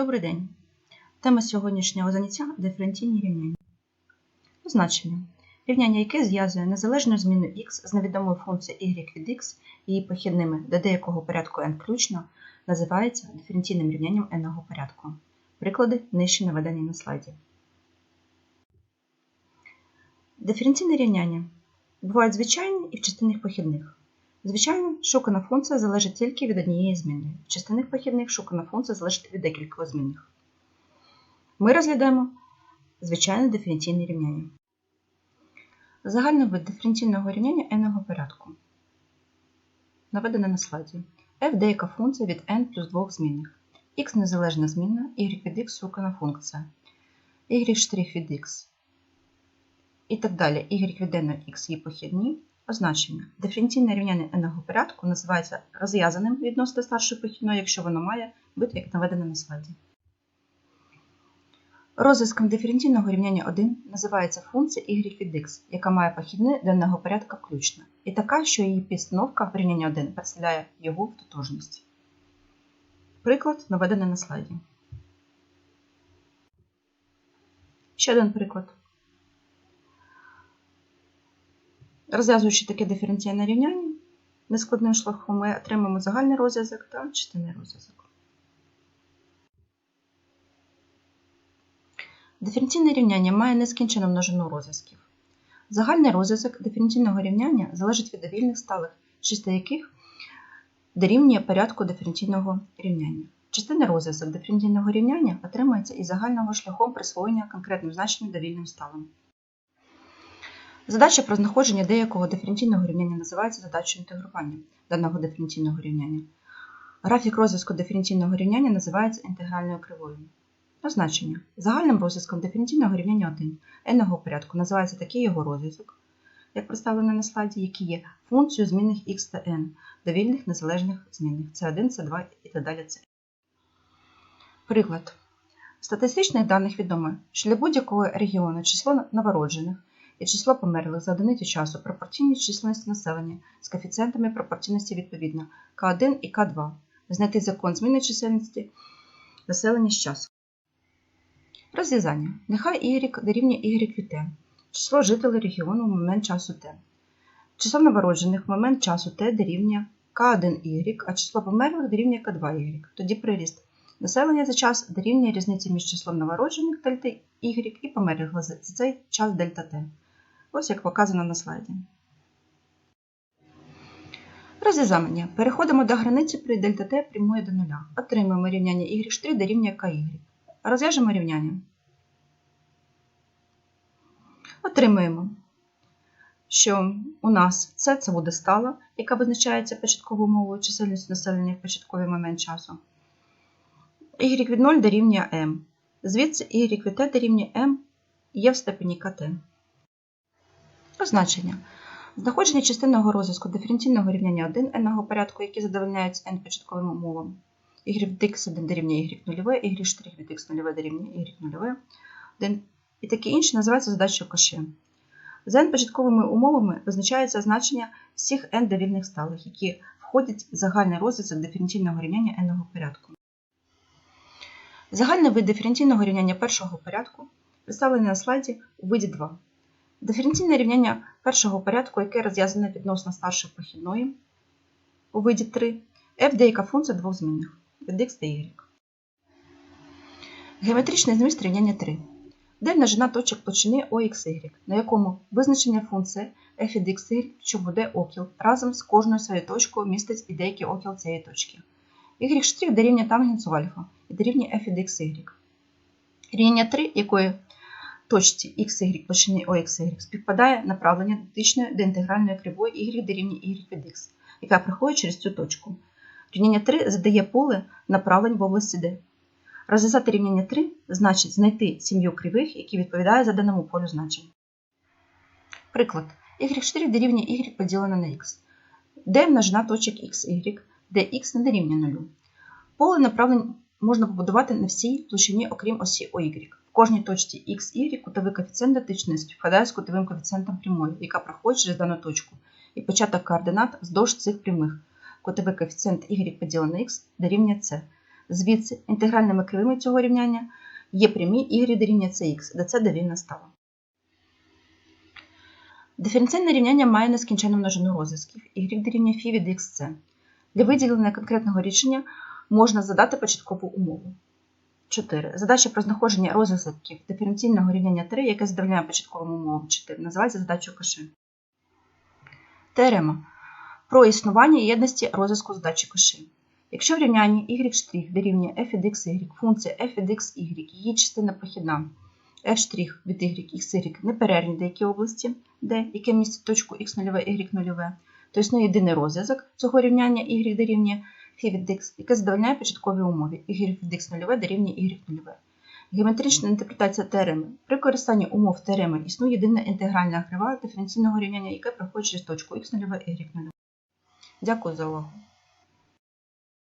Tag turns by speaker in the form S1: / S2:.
S1: Добрий день. Тема сьогоднішнього заняття диференційні рівняння. Значення. Рівняння, яке зв'язує незалежну зміну x з невідомою функцією y від x її похідними до деякого порядку n включно, називається диференційним рівнянням n-го порядку. Приклади нижче наведені на слайді. Диференційне рівняння бувають звичайні і в частинних похідних. Звичайно, шукана функція залежить тільки від однієї змінної. В частинних похідних шукана функція залежить від декількох змінних. Ми розглядаємо звичайне диференційне рівняння. Загальний вид диференційного рівняння n-го порядку. Наведене на слайді. f деяка функція від n плюс 2 змінних. x незалежна змінна, y від x шукана функція. y' від x. І так далі. y від n x є похідні. Означення. Диференційне рівняння n-го порядку називається розв'язаним відносно старшої похідної, якщо воно має бути як наведено на слайді. Розв'язком диференційного рівняння 1 називається функція y від x, яка має похідне n-го порядка включно, і така, що її підстановка в рівнянні 1 представляє його в тотожності. Приклад наведений на слайді. Ще один приклад. Розв'язуючи таке диференційне рівняння, нескладним шляхом ми отримаємо загальний розв'язок та частинний розв'язок. Диференційне рівняння має нескінчену множину розв'язків. Загальний розв'язок диференційного рівняння залежить від довільних сталих, чисто яких дорівнює порядку диференційного рівняння. Частинний розв'язок диференційного рівняння отримується із загального шляхом присвоєння конкретним значенням довільним сталим. Задача про знаходження деякого диференційного рівняння називається задачею інтегрування даного диференційного рівняння. Графік розв'язку диференційного рівняння називається інтегральною кривою. Означення. Загальним розв'язком диференційного рівняння 1 n-го порядку називається такий його розв'язок, як представлено на слайді, який є функцією змінних x та n, довільних незалежних змінних c1, c2 і так далі. c. Приклад. Статистичних даних відомо, що для будь-якого регіону число новороджених і число померлих за одиницю часу пропорційні численності населення з коефіцієнтами пропорційності відповідно К1 і К2. Знайти закон зміни чисельності населення з часу. Розв'язання. Нехай y дорівнює y від t. Число жителів регіону в момент часу t. Число новороджених в момент часу t дорівнює К1y, а число померлих дорівнює К2y. Тоді приріст. Населення за час дорівнює різниці між числом новороджених дельта y і померлих за цей час дельта t. Ось як показано на слайді. Розв'язання. Переходимо до границі при дельта t прямує до нуля. Отримуємо рівняння y' дорівнює ky. Розв'яжемо рівняння. Отримуємо, що у нас це, це буде стала, яка визначається початковою мовою чисельністю населення в початковий момент часу. y від 0 дорівнює m. Звідси y від t дорівнює m є в степені kt. Означення. Знаходження частинного розв'язку диференційного рівняння 1 n-го порядку, які задовольняються n початковим умовам. y від x1 дорівнює y нульове, y' від x нульове дорівнює y нульове. І таке інше називається задачою Коше. За n початковими умовами визначається значення всіх n довільних сталих, які входять в загальний розв'язок диференційного рівняння n-го порядку. Загальний вид диференційного рівняння першого порядку представлений на слайді у виді 2. Диференційне рівняння першого порядку, яке розв'язане відносно старшої похідної у виді 3, f деяка функція двох змінних від x та y. Геометричний зміст рівняння 3. Де множина точок площини OXY, на якому визначення функції f від xy, що буде окіл, разом з кожною своєю точкою містить і деякий окіл цієї точки. y' дорівнює тангенсу альфа і дорівнює f від xy. Рівняння 3, якої точці xy площини OXY співпадає направлення дотичної до інтегральної кривої y дорівнює y від x, яка проходить через цю точку. Рівняння 3 задає поле направлень в області D. Розв'язати рівняння 3 значить знайти сім'ю кривих, які відповідають заданому полю значень. Приклад. y4 дорівнює y поділено на x, де множина точок xy, де x не дорівнює 0. Поле направлень можна побудувати на всій площині, окрім осі OY. Кожній точці x, y кутовий коефіцієнт дотичної співпадає з кутовим коефіцієнтом прямої, яка проходить через дану точку, і початок координат вздовж цих прямих. Кутовий коефіцієнт y поділений x дорівнює c. Звідси інтегральними кривими цього рівняння є прямі y дорівнює cx, де це довільна стала. Диференційне рівняння має нескінченну множину розв'язків y дорівнює φ від xc. Для виділення конкретного рішення можна задати початкову умову. 4. Задача про знаходження розв'язків диференційного рівняння 3, яке задовольняє початковому умовам 4, називається задачою Каши. Теорема про існування єдності розв'язку задачі Каши. Якщо в рівнянні y' дорівнює f від xy, функція f від xy, її частина похідна f' від y, xy неперервні деякі області, де, яке містить точку x0, y0, то існує єдиний розв'язок цього рівняння y дорівнює φ від x, яке задовольняє початкові умови y від x0 дорівнює y0. Геометрична інтерпретація теореми. При користанні умов теореми існує єдина інтегральна грива диференційного рівняння, яке проходить через точку x0, y0. Дякую за увагу.